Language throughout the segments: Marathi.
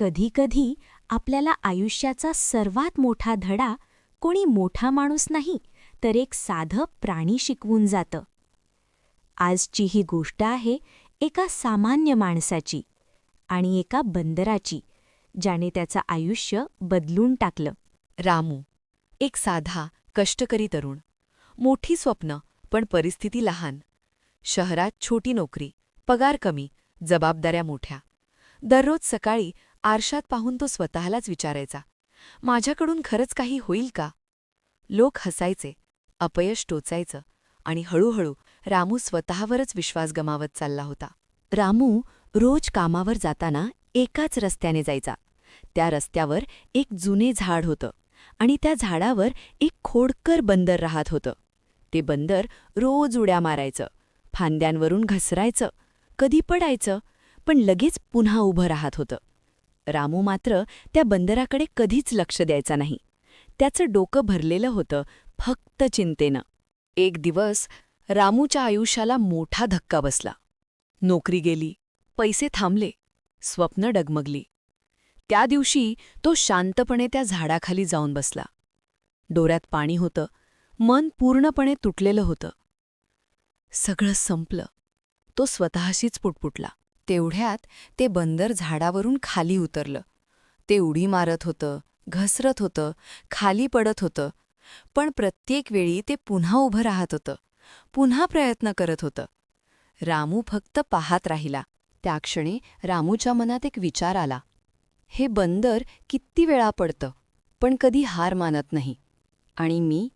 कधीकधी आपल्याला आयुष्याचा सर्वात मोठा धडा कोणी मोठा माणूस नाही तर एक साधं प्राणी शिकवून जातं. आजची ही गोष्ट आहे एका सामान्य माणसाची आणि एका बंदराची ज्याने त्याचं आयुष्य बदलून टाकलं. रामू एक साधा कष्टकरी तरुण. मोठी स्वप्न पण परिस्थिती लहान. शहरात छोटी नोकरी पगार कमी जबाबदाऱ्या मोठ्या. दररोज सकाळी आरशात पाहून तो स्वतःलाच विचारायचा. माझ्याकडून खरंच काही होईल का? लोक हसायचे अपयश टोचायचं आणि हळूहळू रामू स्वतःवरच विश्वास गमावत चालला होता. रामू रोज कामावर जाताना एकाच रस्त्याने जायचा. त्या रस्त्यावर एक जुने झाड होतं आणि त्या झाडावर एक खोडकर बंदर राहत होतं. ते बंदर रोज उड्या मारायचं फांद्यांवरून घसरायचं कधी पडायचं पण लगेच पुन्हा उभं राहत होतं. रामू मात्र त्या बंदराकडे कधीच लक्ष द्यायचा नाही. त्याचं डोकं भरलेलं होतं फक्त चिंतेनं. एक दिवस रामूच्या आयुष्याला मोठा धक्का बसला. नोकरी गेली पैसे थांबले स्वप्न डगमगली. त्या दिवशी तो शांतपणे त्या झाडाखाली जाऊन बसला. डोऱ्यात पाणी होतं मन पूर्णपणे तुटलेलं होतं. सगळं संपलं. तो स्वतःशीच पुटपुटला. तेवढ्यात ते बंदर झाडावरून खाली उतरलं. ते उडी मारत होतं घसरत होतं खाली पडत होतं. पण प्रत्येक वेळी ते पुन्हा उभं राहत होतं पुन्हा प्रयत्न करत होतं. रामू फक्त पाहत राहिला. त्या क्षणी रामूच्या मनात एक विचार आला. हे बंदर किती वेळा पडतं पण कधी हार मानत नाही. आणि मी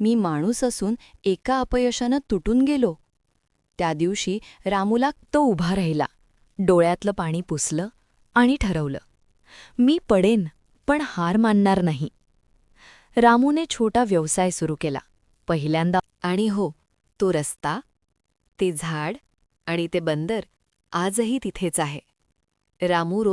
मी माणूस असून एका अपयशानं तुटून गेलो. त्या दिवशी रामूला तो उभा राहिला. डोळ्यातलं पाणी पुसलं आणि ठरवलं मी पडेन पण हार मानणार नाही. रामूने छोटा व्यवसाय सुरू केला पहिल्यांदा आणि हो तो रस्ता ते झाड आणि ते बंदर आजही तिथेच आहे. रामू रोज